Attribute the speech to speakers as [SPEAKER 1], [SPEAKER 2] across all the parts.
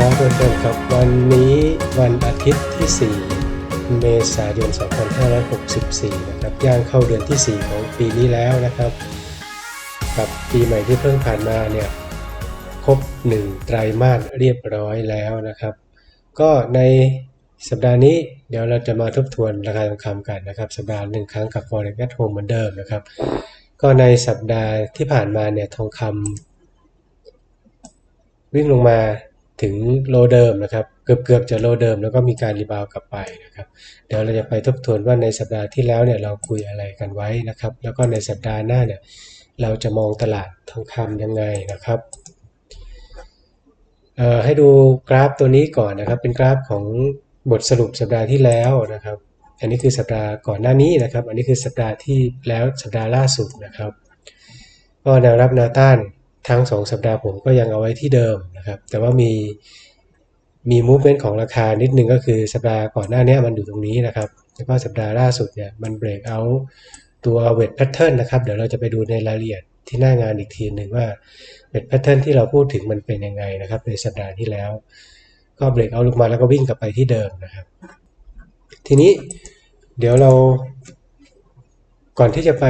[SPEAKER 1] ครับทุกท่านครับวันนี้วันอาทิตย์ที่ 4 เมษายน 2564 นะครับย่างเข้าเดือนที่ 4 ของปีนี้แล้วนะครับ กับปีใหม่ที่เพิ่งผ่านมาเนี่ยครบ 1 ไตรมาสเรียบร้อยแล้วนะครับ ก็ในสัปดาห์นี้เดี๋ยวเราจะมาทบทวนราคาทองคำกันนะครับ สัปดาห์หนึ่งครั้งกับ Forex at Home เหมือนเดิมนะครับ ก็ในสัปดาห์ที่ผ่านมาเนี่ยทองคำวิ่งลงมา ถึงโลเดิมนะครับ เกือบเกือบจะโลเดิมแล้วก็มีการรีบาวกลับไปนะครับ เดี๋ยวเราจะไปทบทวนว่าในสัปดาห์ที่แล้วเนี่ยเราคุยอะไรกันไว้นะครับ แล้วก็ในสัปดาห์หน้าเนี่ยเราจะมองตลาดทองคำยังไงนะครับเอ่อให้ดูกราฟตัวนี้ก่อนนะครับ เป็นกราฟของบทสรุปสัปดาห์ที่แล้วนะครับ อันนี้คือสัปดาห์ก่อนหน้านี้นะครับ อันนี้คือสัปดาห์ที่แล้วสัปดาห์ล่าสุดนะครับ ก็แนวรับแนวต้าน ทั้ง 2 สัปดาห์ผมก็ยังเอาไว้ที่เดิมนะครับ แต่ว่ามีมี movement ของราคานิดนึงก็คือสัปดาห์ก่อนหน้านี้มันอยู่ตรงนี้นะครับแล้วก็สัปดาห์ล่าสุดเนี่ยมัน break out ตัว wet pattern นนะครับ เดี๋ยวเราจะไปดูในรายละเอียดที่หน้างานอีกทีหนึ่งว่า wet pattern ที่เราพูดถึงมันเป็นยังไงนะครับ ในสัปดาห์ที่แล้ว ก็ break out ลงมาแล้วก็วิ่งกลับไปที่เดิมนะครับ ทีนี้เดี๋ยวเราก่อนที่จะไป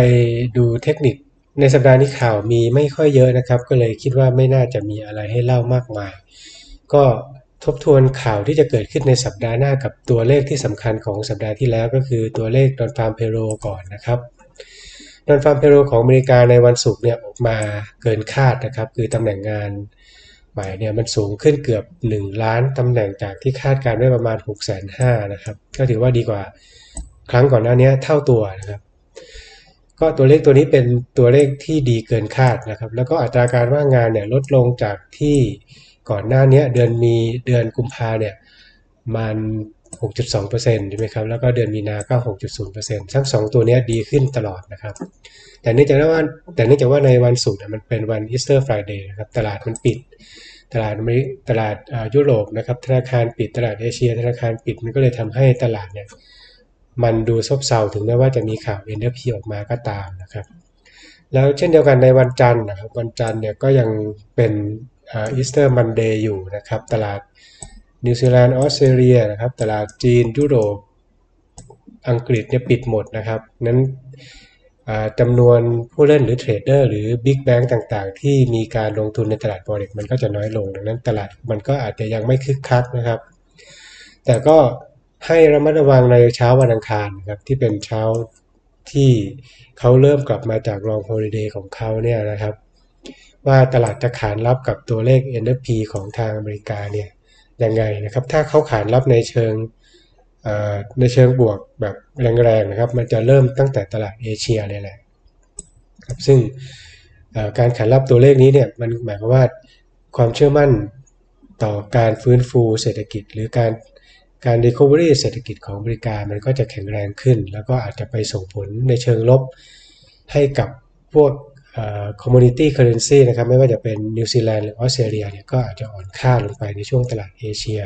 [SPEAKER 1] ดูเทคนิค ในสัปดาห์นี้ข่าวมีไม่ค่อยเยอะนะครับ ก็เลยคิดว่าไม่น่าจะมีอะไรให้เล่ามากมาย ก็ทบทวนข่าวที่จะเกิดขึ้นในสัปดาห์หน้ากับตัวเลขที่สำคัญของสัปดาห์ที่แล้วก็คือตัวเลขดอนฟาร์มเพโรก่อนนะครับดอนฟาร์มเพโรของอเมริกาในวันศุกร์เนี่ยออกมาเกินคาดนะครับ คือตำแหน่งงานใหม่เนี่ยมันสูงขึ้นเกือบ 1 ล้านตำแหน่งจากที่คาดการไว้ประมาณ6 5 0 0 0นะครับ ก็ถือว่าดีกว่าครั้งก่อนหน้านี้เท่าตัวนะครับ ก็ตัวเลขตัวนี้เป็นตัวเลขที่ดีเกินคาดนะครับ แล้วก็อัตราการว่างงานเนี่ยลดลงจากที่ก่อนหน้านี้เดือนมีเดือนกุมภาเนี่ยมัน 6.2%ใช่ไหมครับ แล้วก็เดือนมีนาก็ 6.0%ทั้งสองตัวนี้ดีขึ้นตลอดนะครับ แต่เนื่องจากว่าแต่เนื่องจากว่าในวันศุกร์มันเป็นวันอีสเตอร์ฟรายเดย์นะครับ ตลาดมันปิด ตลาดมริตลาดยุโรปนะครับ ธนาคารปิด ตลาดเอเชีย ธนาคารปิด มันก็เลยทำให้ตลาดเนี่ย มันดูซบเซาถึงแม้ว่าจะมีข่าว NFP อออกมาก็ตามนะครับ แล้วเช่นเดียวกันในวันจันทร์นะครับ วันจันทร์เนี่ยก็ยังเป็นอีสเตอร์มันเดย์อยู่นะครับ ตลาดนิวซีแลนด์ออสเตรเลียนะครับ ตลาดจีนยุโรปอังกฤษเนี่ยปิดหมดนะครับนั้นจำนวนผู้เล่นหรือเทรดเดอร์หรือบิ๊กแบงก์ต่างๆ ที่มีการลงทุนในตลาด Forex มันก็จะน้อยลง ดังนั้นตลาดมันก็อาจจะยังไม่คึกคักนะครับ แต่ก็ ให้ระมัดระวังในเช้าวันอังคารครับที่เป็นเช้าที่เขาเริ่มกลับมาจากรองโฮลิเดย์ของเขาเนี่ยนะครับ ว่าตลาดจะขานรับกับตัวเลข NFP ของทางอเมริกาเนี่ยยังไงนะครับ ถ้าเขาขานรับในเชิงในเชิงบวกแบบแรงๆนะครับ มันจะเริ่มตั้งแต่ตลาดเอเชียเลยแหละครับซึ่งการขานรับตัวเลขนี้เนี่ยมันหมายความว่าความเชื่อมั่นต่อการฟื้นฟูเศรษฐกิจ หรือการ การ recovery เศรษฐกิจของอเมริกามันก็จะแข็งแรงขึ้น แล้วก็อาจจะไปส่งผลในเชิงลบให้กับพวก community currency นะครับไม่ว่าจะเป็นนิวซีแลนด์หรือออสเตรเลียเนี่ยก็อาจจะอ่อนค่าลงไปในช่วงตลาดเอเชีย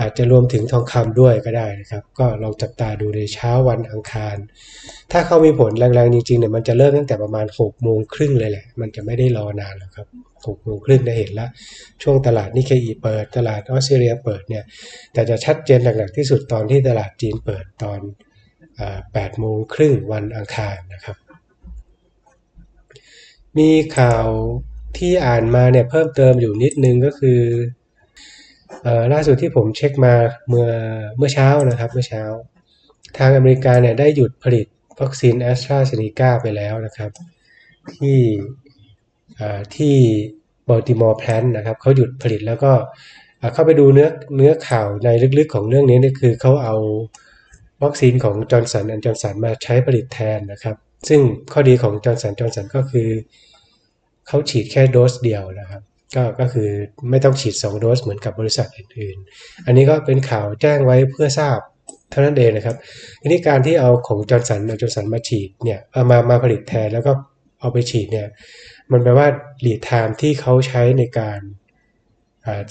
[SPEAKER 1] อาจจะรวมถึงทองคำด้วยก็ได้นะครับ ก็ลองจับตาดูในเช้าวันอังคาร ถ้าเขามีผลแรงๆจริงๆเนี่ยมันจะเริ่มตั้งแต่ประมาณ6โมงครึ่งเลยแหละ มันจะไม่ได้รอนานหรอกครับ6โมงครึ่งได้เห็นแล้วช่วงตลาดนิเคอีเปิด ตลาดออสเตรเลียเปิดเนี่ย แต่จะชัดเจนหนักๆที่สุดตอนที่ตลาดจีนเปิดตอน8โมงครึ่งวันอังคารนะครับ มีข่าวที่อ่านมาเนี่ยเพิ่มเติมอยู่นิดนึงก็คือ ล่าสุดที่ผมเช็คมาเมื่อเมื่อเช้านะครับเมื่อเช้า ทางอเมริกาเนี่ยได้หยุดผลิตวัคซีนแอสตราเซเนกาไปแล้วนะครับ ที่ที่บัลติมอร์แพลนนะครับเขาหยุดผลิตแล้วก็เข้าไปดูเนื้อเนื้อข่าวในลึกๆของเรื่องนี้นี่คือเขาเอาวัคซีนของจอร์นสันแอนด์จอร์นสันมาใช้ผลิตแทนนะครับ ซึ่งข้อดีของจอร์นสันจอร์นสันก็คือเขาฉีดแค่โดสเดียวนะครับ ก็ก็คือไม่ต้องฉีด 2 โดสเหมือนกับบริษัทอื่นๆ อันนี้ก็เป็นข่าวแจ้งไว้เพื่อทราบเท่านั้นเองนะครับทีนี้การที่เอาของจอร์นสันจอร์นสันมาฉีดเนี่ยเอามามาผลิตแทนแล้วก็เอาไปฉีดเนี่ยมันแปลว่า lead time ที่เขาใช้ในการ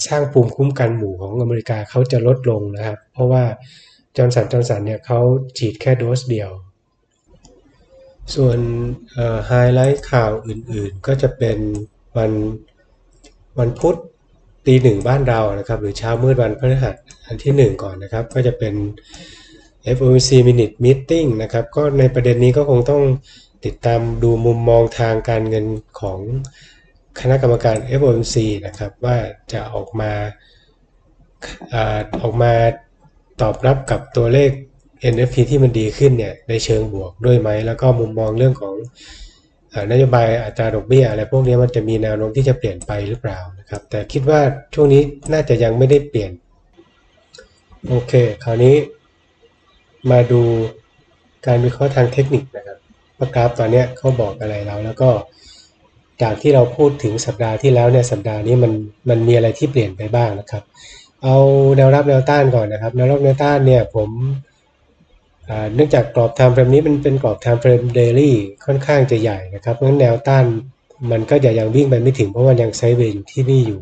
[SPEAKER 1] สร้างภูมิคุ้มกันหมู่ของอเมริกาเขาจะลดลงนะครับ เพราะว่าจอร์นสันจอร์นสันเนี่ยเขาฉีดแค่โดสเดียว ส่วนไฮไลท์ข่าวอื่นๆ ก็จะเป็นวัน วันพุธตีหนึ่งบ้านเรานะครับ หรือเช้ามืดวันพฤหัสอันที่หนึ่งก่อนนะครับ ก็จะเป็น FOMC Minute Meeting นะครับ ก็ในประเด็นนี้ก็คงต้องติดตามดูมุมมองทางการเงินของคณะกรรมการ FOMC นะครับ ว่าจะออกมาออกมาตอบรับกับตัวเลข NFP ที่มันดีขึ้นเนี่ยในเชิงบวกด้วยไหม แล้วก็มุมมองเรื่องของ นโยบายอัตราดอกเบี้ยอะไรพวกนี้มันจะมีแนวโน้มที่จะเปลี่ยนไปหรือเปล่านะครับ แต่คิดว่าช่วงนี้น่าจะยังไม่ได้เปลี่ยน โอเค คราวนี้ มาดูการวิเคราะห์ทางเทคนิคนะครับว่ากราฟตอนเนี้ยเขาบอกอะไรเราแล้วก็จากที่เราพูดถึงสัปดาห์ที่แล้วเนี่ยสัปดาห์นี้มันมันมีอะไรที่เปลี่ยนไปบ้างนะครับ เอาแนวรับแนวต้านก่อนนะครับแนวรับแนวต้านเนี่ยผม เนื่องจากกรอบ time frame นี้มันเป็นกรอบ time frame daily ค่อนข้างจะใหญ่นะครับเพราะฉะนั้นแนวต้านมันก็จะยังวิ่งไปไม่ถึงเพราะว่ายังไซด์เวย์ที่นี่อยู่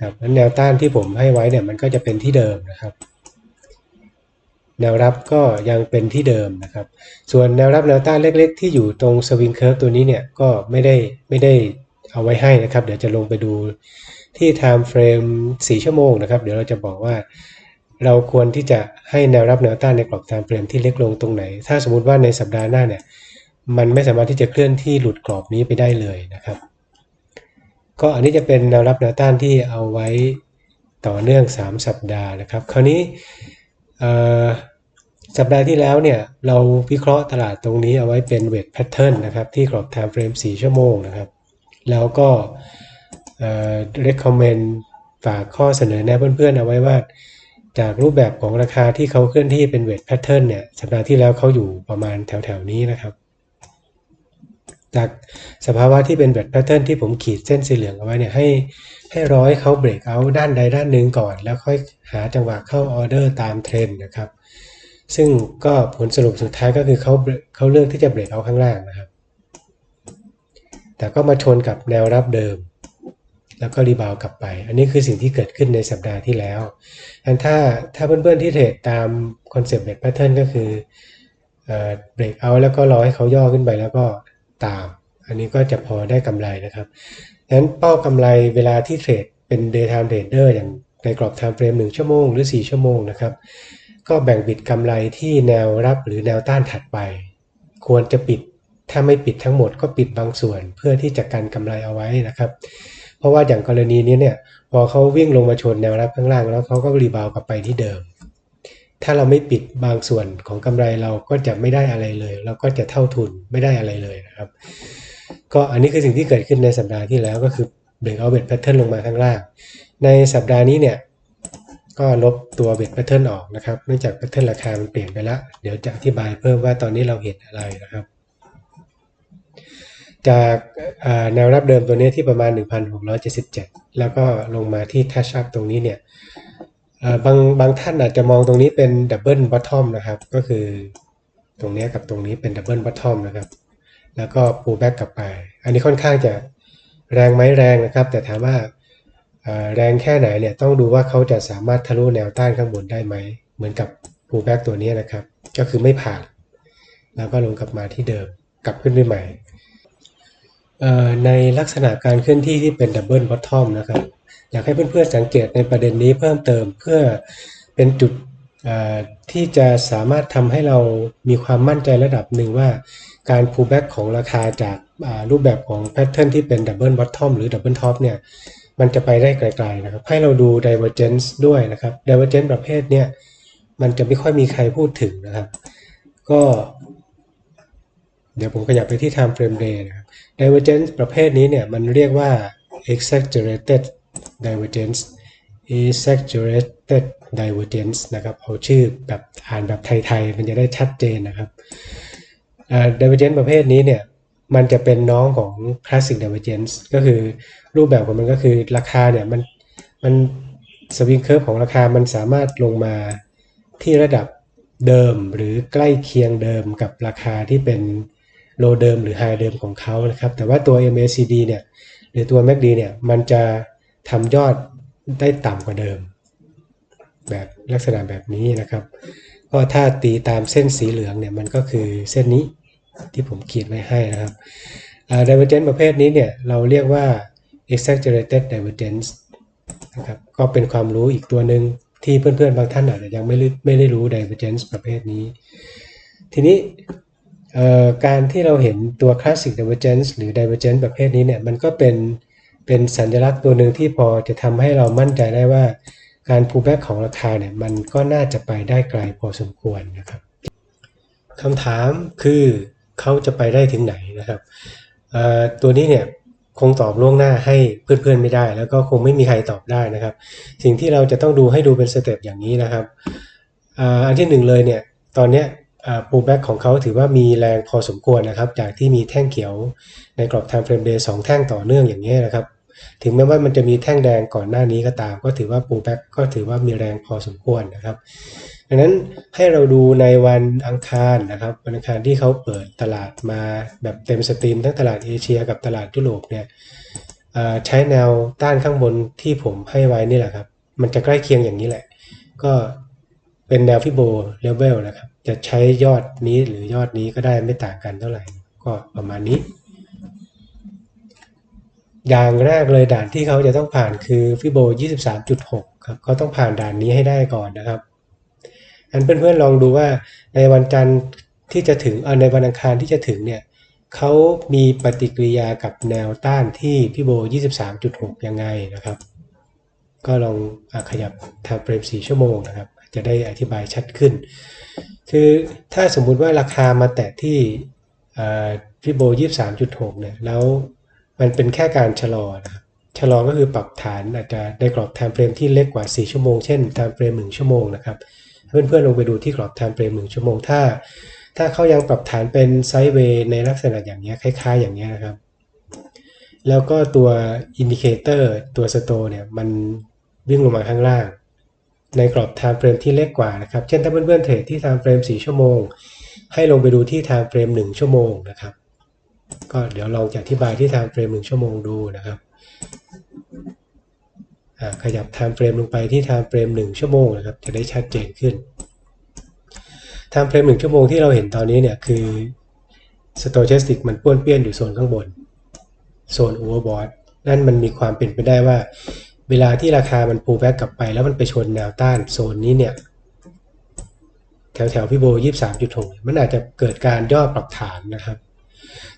[SPEAKER 1] ครับงั้นแนวต้านที่ผมให้ไว้เนี่ยมันก็จะเป็นที่เดิมนะครับ แนวรับก็ยังเป็นที่เดิมนะครับ ส่วนแนวรับแนวต้านเล็ก ๆ ที่อยู่ตรงสวิงเคิร์ฟตัวนี้เนี่ยก็ไม่ได้ไม่ได้เอาไว้ให้นะครับ เดี๋ยวจะลงไปดูที่ time frame 4 ชั่วโมงนะครับ เดี๋ยวเราจะบอกว่า เราควรที่จะให้แนวรับแนวต้านในกรอบ time frame ที่เล็กลงตรงไหน ถ้าสมมติว่าในสัปดาห์หน้าเนี่ยมันไม่สามารถที่จะเคลื่อนที่หลุดกรอบนี้ไปได้เลยนะครับ ก็อันนี้จะเป็นแนวรับแนวต้านที่เอาไว้ต่อเนื่อง 3 สัปดาห์นะครับ คราวนี้สัปดาห์ที่แล้วเนี่ยเราวิเคราะห์ตลาดตรงนี้เอาไว้เป็นเวทแพทเทิร์นนะครับที่กรอบ time frame 4ชั่วโมงนะครับ แล้วก็เอ่อ recommend ฝากข้อเสนอแนะเพื่อนๆเอาไว้ว่า จากรูปแบบของราคาที่เขาเคลื่อนที่เป็นเวทแพทเทิร์นเนี่ยสัปดาห์ที่แล้วเขาอยู่ประมาณแถวๆนี้นะครับ จากสภาวะที่เป็นเวทแพทเทิร์นที่ผมขีดเส้นสีเหลืองเอาไว้เนี่ยให้ให้ร้อยเขาเบรกเอาด้านใดด้านหนึ่งก่อน แล้วค่อยหาจังหวะเข้าออเดอร์ตามเทรนนะครับ ซึ่งก็ผลสรุปสุดท้ายก็คือเขาเขาเลือกที่จะเบรกเอาข้างล่างนะครับ แต่ก็มาชนกับแนวรับเดิม แล้วก็รีบาวกลับไป อันนี้คือสิ่งที่เกิดขึ้นในสัปดาห์ที่แล้วอันถ้าถ้าเพื่อนๆที่เทรดตามคอนเซปต์เบรกแพทเทิร์นก็คือเบรกเอาแล้วก็รอให้เขาย่อขึ้นไปแล้วก็ตาม อันนี้ก็จะพอได้กำไรนะครับดังนั้นเป้ากำไรเวลาที่เทรดเป็น day time trader อย่างในกรอบ time frame 1ชั่วโมงหรือ 4 ชั่วโมงนะครับก็แบ่งบิดกำไรที่แนวรับหรือแนวต้านถัดไป ควรจะปิดถ้าไม่ปิดทั้งหมดก็ปิดบางส่วนเพื่อที่จะกันกำไรเอาไว้นะครับ เพราะว่าอย่างกรณีนี้เนี่ยพอเขาวิ่งลงมาชนแนวรับข้างล่างแล้วเขาก็รีบาวกลับไปที่เดิม ถ้าเราไม่ปิดบางส่วนของกำไรเราก็จะไม่ได้อะไรเลย เราก็จะเท่าทุนไม่ได้อะไรเลยนะครับ ก็อันนี้คือสิ่งที่เกิดขึ้นในสัปดาห์ที่แล้วก็คือเบรกเอาเบรกแพทเทิร์นลงมาข้างล่าง ในสัปดาห์นี้เนี่ยก็ลบตัวเบรกแพทเทิร์นออกนะครับเนื่องจากแพทเทิร์นราคามันเปลี่ยนไปแล้ว เดี๋ยวจะอธิบายเพิ่มว่าตอนนี้เราเห็นอะไรนะครับ จากแนวรับเดิมตัวนี้ที่ประมาณ 1,677 แล้วก็ลงมาที่ทัชอัพตรงนี้เนี่ยบางบางท่านอาจจะมองตรงนี้เป็นดับเบิลบอททอมนะครับ ก็คือตรงนี้กับตรงนี้เป็นดับเบิลบอททอมนะครับ แล้วก็ปูแบ็กกลับไป อันนี้ค่อนข้างจะแรงไหมแรงนะครับ แต่ถามว่าแรงแค่ไหนเนี่ยต้องดูว่าเขาจะสามารถทะลุแนวต้านข้างบนได้ไหม เหมือนกับปูแบ็กตัวนี้นะครับ ก็คือไม่ผ่าน แล้วก็ลงกลับมาที่เดิมกลับขึ้นไปใหม่ ในลักษณะการเคลื่อนที่ที่เป็นดับเบิลบอททอมนะครับ อยากให้เพื่อนๆสังเกตในประเด็นนี้เพิ่มเติมเพื่อเป็นจุดที่จะสามารถทำให้เรามีความมั่นใจระดับหนึ่งว่าการ pullback ของราคาจากรูปแบบของแพทเทิร์นที่เป็นดับเบิลบอททอมหรือดับเบิลท็อปเนี่ยมันจะไปได้ไกลๆนะครับ ให้เราดู divergence ด้วยนะครับ divergence ประเภทเนี่ยมันจะไม่ค่อยมีใครพูดถึงนะครับ ก็ เดี๋ยวผมขยับไปที่ time frame day นะครับ divergence ประเภทนี้เนี่ย มันเรียกว่า exaggerated divergence exaggerated divergence นะครับ เอาชื่อแบบอ่านแบบไทย ๆ มันจะได้ชัดเจนนะครับ divergence ประเภทนี้เนี่ย มันจะเป็นน้องของ classic divergence ก็คือรูปแบบของมันก็คือราคาเนี่ย มันมันสวิงเคิร์ฟของราคามันสามารถลงมาที่ระดับเดิมหรือใกล้เคียงเดิมกับราคาที่เป็น โลเดิมหรือไฮเดิมของเขานะครับ แต่ว่าตัว MACD เนี่ยหรือตัว MACD เนี่ยมันจะทำยอดได้ต่ำกว่าเดิม แบบลักษณะแบบนี้นะครับ ก็ถ้าตีตามเส้นสีเหลืองเนี่ยมันก็คือเส้นนี้ที่ผมขีดไว้ให้นะครับ divergence ประเภทนี้เนี่ยเราเรียกว่า exaggerated divergence นะครับก็เป็นความรู้อีกตัวหนึ่งที่เพื่อนๆ บางท่านอาจจะยังไม่รู้ไม่ได้รู้ divergence ประเภทนี้ ทีนี้ การที่เราเห็นตัว classic divergence หรือ divergence ประเภทนี้เนี่ยมันก็เป็นเป็นสัญลักษณ์ตัวหนึ่งที่พอจะทำให้เรามั่นใจได้ว่า การ pullback ของราคาเนี่ยมันก็น่าจะไปได้ไกลพอสมควรนะครับคำถามคือเขาจะไปได้ถึงไหนนะครับตัวนี้เนี่ยคงตอบล่วงหน้าให้เพื่อนๆไม่ได้ แล้วก็คงไม่มีใครตอบได้นะครับ สิ่งที่เราจะต้องดูให้ดูเป็นสเต็ปอย่างนี้นะครับอันที่หนึ่งเลยเนี่ยตอนเนี้ ยอ่า pullback ของเขาถือว่ามีแรงพอสมควรนะครับ จากที่มีแท่งเขียวในกรอบ time frame day สองแท่งต่อเนื่องอย่างนี้นะครับ ถึงแม้ว่ามันจะมีแท่งแดงก่อนหน้านี้ก็ตาม ก็ถือว่า pullback ก็ถือว่ามีแรงพอสมควรนะครับ ดังนั้นให้เราดูในวันอังคารนะครับ วันอังคารที่เขาเปิดตลาดมาแบบเต็มสตรีมทั้งตลาดเอเชีย กับตลาดยุโรปเนี่ยใช้แนวต้านข้างบนที่ผมให้ไว้นี่แหละครับ มันจะใกล้เคียงอย่างนี้แหละ ก็เป็นแนวฟิโบเลเวลนะครับจะใช้ยอดนี้หรือยอดนี้ก็ได้ไม่ต่างกันเท่าไหร่ ก็ประมาณนี้ อย่างแรกเลยด่านที่เขาจะต้องผ่านคือฟิโบ 23.6 ครับเขาต้องผ่านด่านนี้ให้ได้ก่อนนะครับอันเพื่อนๆลองดูว่าในวันจันทร์ที่จะถึงในวันอังคารที่จะถึงเนี่ยเขามีปฏิกิริยากับแนวต้านที่พี่โบ 23.6 ยังไงนะครับ ก็ลองอขยับทำเฟรม4ชั่วโมงนะครับ จะได้อธิบายชัดขึ้น คือถ้าสมมุติว่าราคามาแตะที่พี่โบ23.6เนี่ยแล้วมันเป็นแค่การชะลอนะครับชะลอก็คือปรับฐานอาจจะในกรอบ time frame ที่เล็กกว่า 4 ชั่วโมง เช่น time frame 1ชั่วโมงนะครับเพื่อนๆลงไปดูที่กรอบ time frame 1ชั่วโมง ถ้า ถ้าเขายังปรับฐานเป็นไซด์เวย์ในลักษณะอย่างนี้คล้าย ๆ อย่างนี้นะครับ แล้วก็ตัวอินดิเคเตอร์ตัวสโตเนี่ยมันวิ่งลงมาข้างล่าง ในกรอบ time frame ที่เล็กกว่านะครับ เช่นถ้าเพื่อนๆเทรดที่ time frame 4ชั่วโมง ให้ลงไปดูที่ time frame 1ชั่วโมงนะครับ ก็เดี๋ยวลองจะอธิบายที่ time frame 1ชั่วโมงดูนะครับขยับ time frame ลงไปที่ time frame 1ชั่วโมงนะครับ จะได้ชัดเจนขึ้น time frame 1ชั่วโมงที่เราเห็นตอนนี้เนี่ยคือ stochastic มันป้วนเปี้ยนอยู่โซนข้างบน โซน overbought นั่นมันมีความเป็นไปได้ว่า เวลาที่ราคามัน pull back กลับไป แล้วมันไปชนแนวต้านโซนนี้เนี่ย แถวแถวพี่โบ23.6มันอาจจะเกิดการย่อปรับฐานนะครับ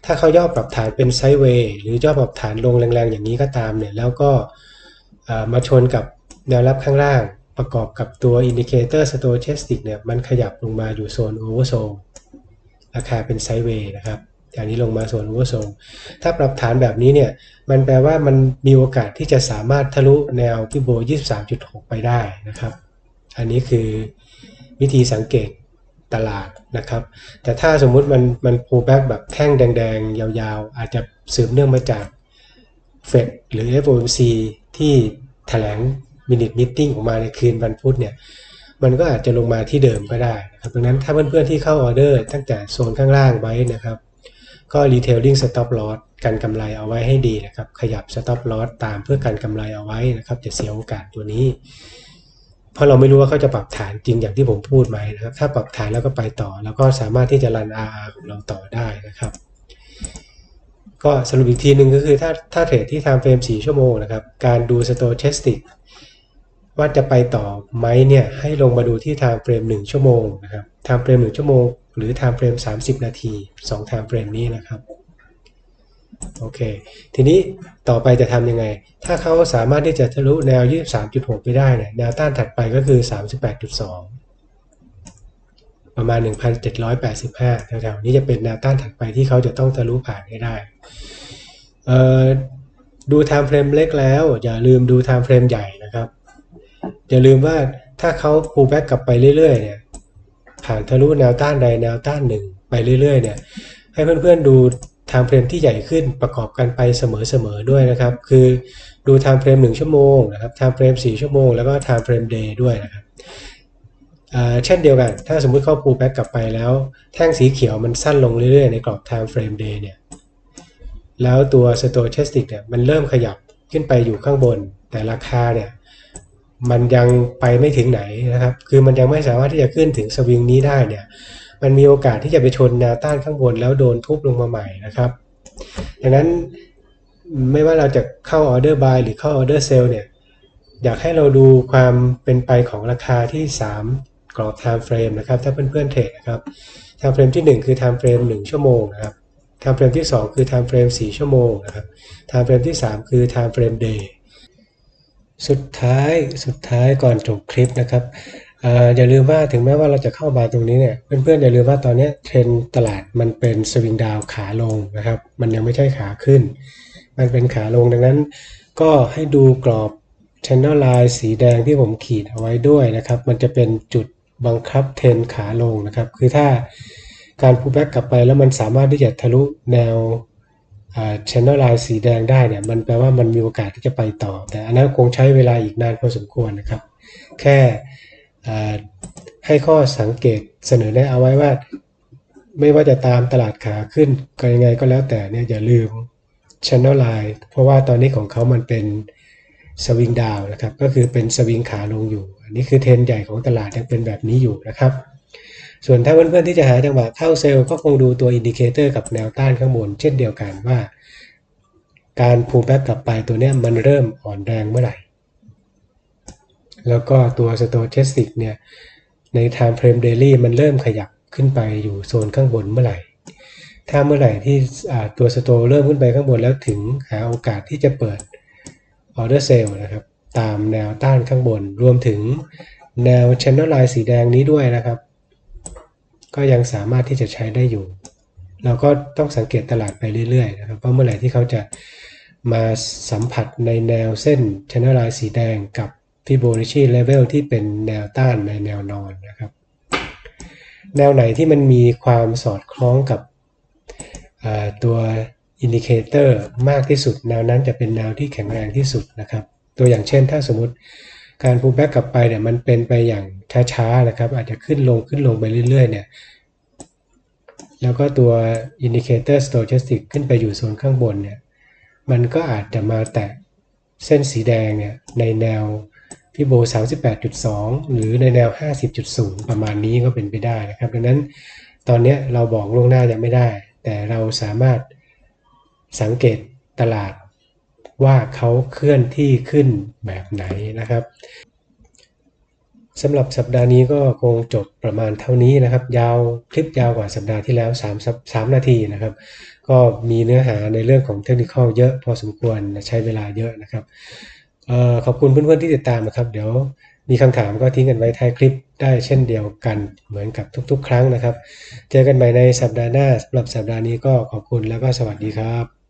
[SPEAKER 1] ถ้าเขาย่อปรับฐานเป็นไซด์เวย์หรือย่อปรับฐานลงแรงๆอย่างนี้ก็ตามเนี่ย แล้วก็มาชนกับแนวรับข้างล่างประกอบกับตัวอินดิเคเตอร์สโตเชสติกเนี่ยมันขยับลงมาอยู่โซนโอเวอร์โซราคาเป็นไซด์เวย์นะครับ จากนี้ลงมาโซนอเวอร์โซถ้าปรับฐานแบบนี้เนี่ย มันแปลว่ามันมีโอกาสที่จะสามารถทะลุแนวพี่โบ 23.6 ไปได้นะครับ อันนี้คือวิธีสังเกตตลาดนะครับ แต่ถ้าสมมุติมันมัน pull back แบบแท่งแดงๆ ยาวๆ อาจจะสืบเนื่องมาจากเฟดหรือ FOMC ที่แถลงมินิทมิทติ้งออกมาในคืนวันพุธเนี่ยมันก็อาจจะลงมาที่เดิมก็ได้นะครับดังนั้นถ้าเพื่อนๆที่เข้าออเดอร์ตั้งแต่โซนข้างล่างไว้นะครับ ก็ retailing stop loss กันกำไรเอาไว้ให้ดีนะครับ ขยับ stop loss ตามเพื่อกันกำไรเอาไว้นะครับจะเสียโอกาสตัวนี้ เพราะเราไม่รู้ว่าเขาจะปรับฐานจริงอย่างที่ผมพูดไหมนะครับ ถ้าปรับฐานแล้วก็ไปต่อ แล้วก็สามารถที่จะรัน RR ของเราต่อได้นะครับ ก็สรุปอีกทีหนึ่งก็คือถ้าถ้าเทรดที่ time frame 4ชั่วโมงนะครับ การดู stochastic ว่าจะไปต่อไหมเนี่ยให้ลงมาดูที่ time frame 1ชั่วโมงนะครับ time frame 1ชั่วโมง หรือ time frame 30 นาที2 time frame นี้นะครับโอเค ทีนี้ต่อไปจะทำยังไง ถ้าเขาสามารถที่จะทะลุแนว 23.6 ไปได้เนี่ยแนวต้านถัดไปก็คือ 38.2 ประมาณ 1,785 แถวๆนี้จะเป็นแนวต้านถัดไปที่เขาจะต้องทะลุผ่านให้ได้ดู time frame เล็กแล้ว อย่าลืมดู time frame ใหญ่นะครับ อย่าลืมว่าถ้าเขา pull back กลับไปเรื่อยๆเนี่ยผ่านทะลุแนวต้านใดแนวต้านหนึ่งไปเรื่อยๆเนี่ยให้เพื่อนๆดู time frame ที่ใหญ่ขึ้นประกอบกันไปเสมอๆด้วยนะครับ คือดู time frame 1ชั่วโมงนะครับ time frame 4ชั่วโมงแล้วก็ time frame day ด้วยนะครับเช่นเดียวกัน ถ้าสมมุติเขา pull back กลับไปแล้ว แท่งสีเขียวมันสั้นลงเรื่อยๆ ในกรอบ time frame day เนี่ยแล้วตัว stochastic เนี่ยมันเริ่มขยับขึ้นไปอยู่ข้างบนแต่ราคาเนี่ย มันยังไปไม่ถึงไหนนะครับ คือมันยังไม่สามารถที่จะขึ้นถึงสวิงนี้ได้เนี่ย มันมีโอกาสที่จะไปชนแนวต้านข้างบนแล้วโดนทุบลงมาใหม่นะครับ ดังนั้นไม่ว่าเราจะเข้าออเดอร์บายหรือเข้าออเดอร์เซลเนี่ย อยากให้เราดูความเป็นไปของราคาที่ 3 กรอบ time frame นะครับ ถ้าเพื่อนๆเทรดนะครับ time frame ที่ 1 คือ time frame 1 ชั่วโมงนะครับ time frame ที่ 2 คือ time frame 4 ชั่วโมงนะครับ time frame ที่ 3 คือ time frame day สุดท้ายสุดท้ายก่อนจบคลิปนะครับออย่าลืมว่าถึงแม้ว่าเราจะเข้าบาตรงนี้เนี่ยเพื่อนๆอย่าลืมว่าตอนนี้เทรนตลาดมันเป็นสวิงดาวขาลงนะครับ มันยังไม่ใช่ขาขึ้น มันเป็นขาลงดังนั้น ก็ให้ดูกรอบ channel line สีแดงที่ผมขีดเอาไว้ด้วยนะครับ มันจะเป็นจุดบังคับเทรนขาลงนะครับ คือถ้าการ pull back กลับไปแล้วมันสามารถที่จะทะลุแนว channel line สีแดงได้เนี่ยมันแปลว่ามันมีโอกาสที่จะไปต่อ แต่อันนั้นคงใช้เวลาอีกนานพอสมควรนะครับ แค่ให้ข้อสังเกตเสนอแนะเอาไว้ว่า ไม่ว่าจะตามตลาดขาขึ้นก็ยังไงก็แล้วแต่เนี่ยอย่าลืม channel line เพราะว่าตอนนี้ของเขามันเป็นสวิงดาวนะครับก็คือเป็นสวิงขาลงอยู่ อันนี้คือเทรนใหญ่ของตลาดยังเป็นแบบนี้อยู่นะครับ ส่วนถ้าเพื่อนๆที่จะหาจังหวะเข้าเซลล์ก็คงดูตัวอินดิเคเตอร์กับแนวต้านข้างบน เช่นเดียวกันว่า การพูแบ็กกลับไปตัวนี้มันเริ่มอ่อนแรงเมื่อไหร่ แล้วก็ตัว Stochastic เนี่ยใน Time Frame Daily มันเริ่มขยับขึ้นไปอยู่โซนข้างบนเมื่อไหร่ ถ้าเมื่อไหร่ที่ตัวสโตเริ่มขึ้นไปข้างบนแล้วถึงหาโอกาสที่จะเปิด Order Sale นะครับตามแนวต้านข้างบน รวมถึงแนว Channel Line สีแดงนี้ด้วยนะครับ ก็ยังสามารถที่จะใช้ได้อยู่ เราก็ต้องสังเกตตลาดไปเรื่อยๆนะครับว่าเมื่อไหร่ที่เขาจะมาสัมผัสในแนวเส้น Channel Line สีแดงกับ Fibonacci Level ที่เป็นแนวต้านในแนวนอนนะครับ แนวไหนที่มันมีความสอดคล้องกับตัวอินดิเคเตอร์มากที่สุด แนวนั้นจะเป็นแนวที่แข็งแรงที่สุดนะครับ ตัวอย่างเช่นถ้าสมมติ การ pull back กลับไปเนี่ยมันเป็นไปอย่างช้าๆนะครับ อาจจะขึ้นลงขึ้นลงไปเรื่อยๆเนี่ยแล้วก็ตัว indicator stochastic ขึ้นไปอยู่โซนข้างบนเนี่ยมันก็อาจจะมาแตะเส้นสีแดงเนี่ยในแนวพี่โบ 38.2 หรือในแนว 50.0 ประมาณนี้ก็เป็นไปได้นะครับ ดังนั้นตอนนี้เราบอกล่วงหน้ายังไม่ได้ แต่เราสามารถสังเกตตลาด ว่าเขาเคลื่อนที่ขึ้นแบบไหนนะครับสำหรับสัปดาห์นี้ก็คงจบประมาณเท่านี้นะครับ ยาวคลิปยาวกว่าสัปดาห์ที่แล้ว3 3นาทีนะครับ ก็มีเนื้อหาในเรื่องของเทคนิคเยอะพอสมควรใช้เวลาเยอะนะครับขอบคุณเพื่อนๆที่ติดตามนะครับ เดี๋ยวมีคำถามก็ทิ้งกันไว้ท้ายคลิปได้เช่นเดียวกันเหมือนกับทุกๆ ครั้งนะครับ เจอกันใหม่ในสัปดาห์หน้าสำหรับสัปดาห์นี้ก็ขอบคุณแล้วก็สวัสดีครับ